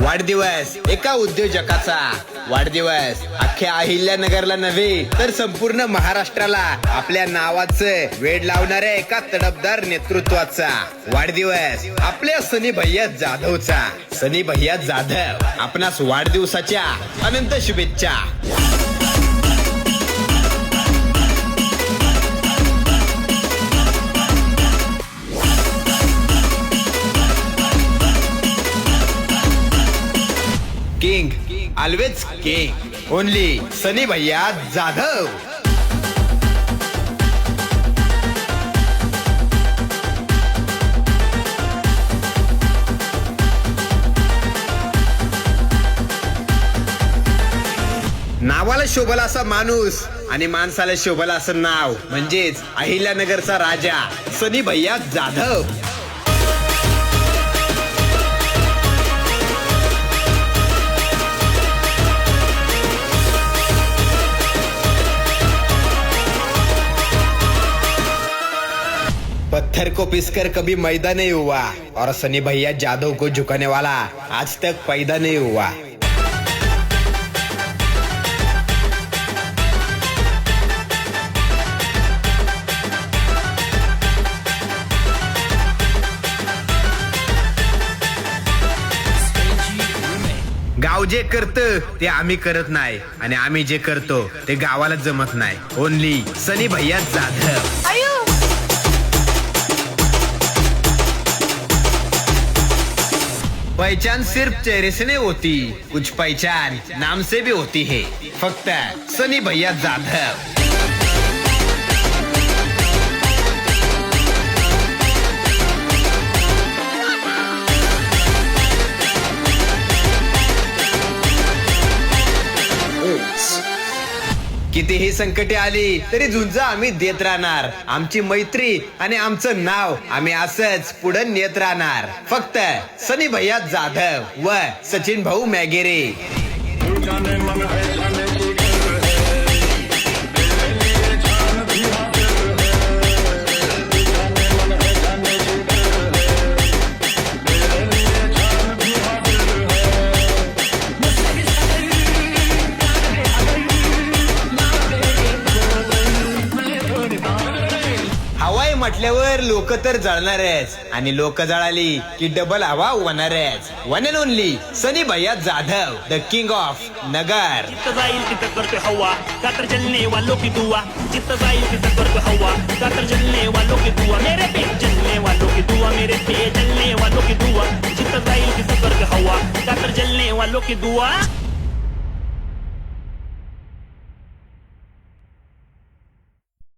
वाढदिवस एका उद्योजकाचा. वाढदिवस अख्ख्या अहिल्यानगरला नव्हे तर संपूर्ण महाराष्ट्राला. आपल्या नावाचं वेड लावणाऱ्या एका तडफदार नेतृत्वाचा. वाढदिवस आपल्या सनी भैया जाधवचा. सनी भैया जाधव आपणास वाढदिवसाच्या अनंत शुभेच्छा. King always king. Only Sunny bhaiya Jadhav. नावाला शोभला असा माणूस आणि माणसाला शोभला असं नाव. म्हणजेच अहिल्यानगरचा राजा सनी भैया जाधव. पत्थर को पिसकर कभी मैदा नहीं हुआ। और सनी भैया जादव को झुकाने वाला आज तक पैदा नहीं हुआ। गाव जे करत ते आम्ही करत नाही. आणि आम्ही जे करतो ते गावाला जमत नाही. ओनली सनी भैया जाधव. पहचान सिर्फ चेहरे से नहीं होती कुछ पहचान नाम से भी होती है। फक्त सनी भैया जाधव। कितीही संकटे आली तरी झुंज आम्ही देत राहणार. आमची मैत्री आणि आमचं नाव आम्ही असंच पुढे नेत राहणार. फक्त सनी भैया जाधव व सचिन भाऊ मॅगेरे. म्हटल्यावर लोक तर जळणारच. आणि लोक जळाली की डबल हवा होणारच. वन अँड ओनली सनी भैया Jadhav the king of Nagar. जिथं जाईल तिथं करतो हवा. का तर जलने वालों की दुआ जिथं जाईल तिथं करतो हवा. का तर जलने वालों की दुआ मेरे पे जलने वालों की दुआ मेरे पे जलने वालों की दुआ जिथं जाईल तिथं करतो हवा. का तर जलने वालों की दुआ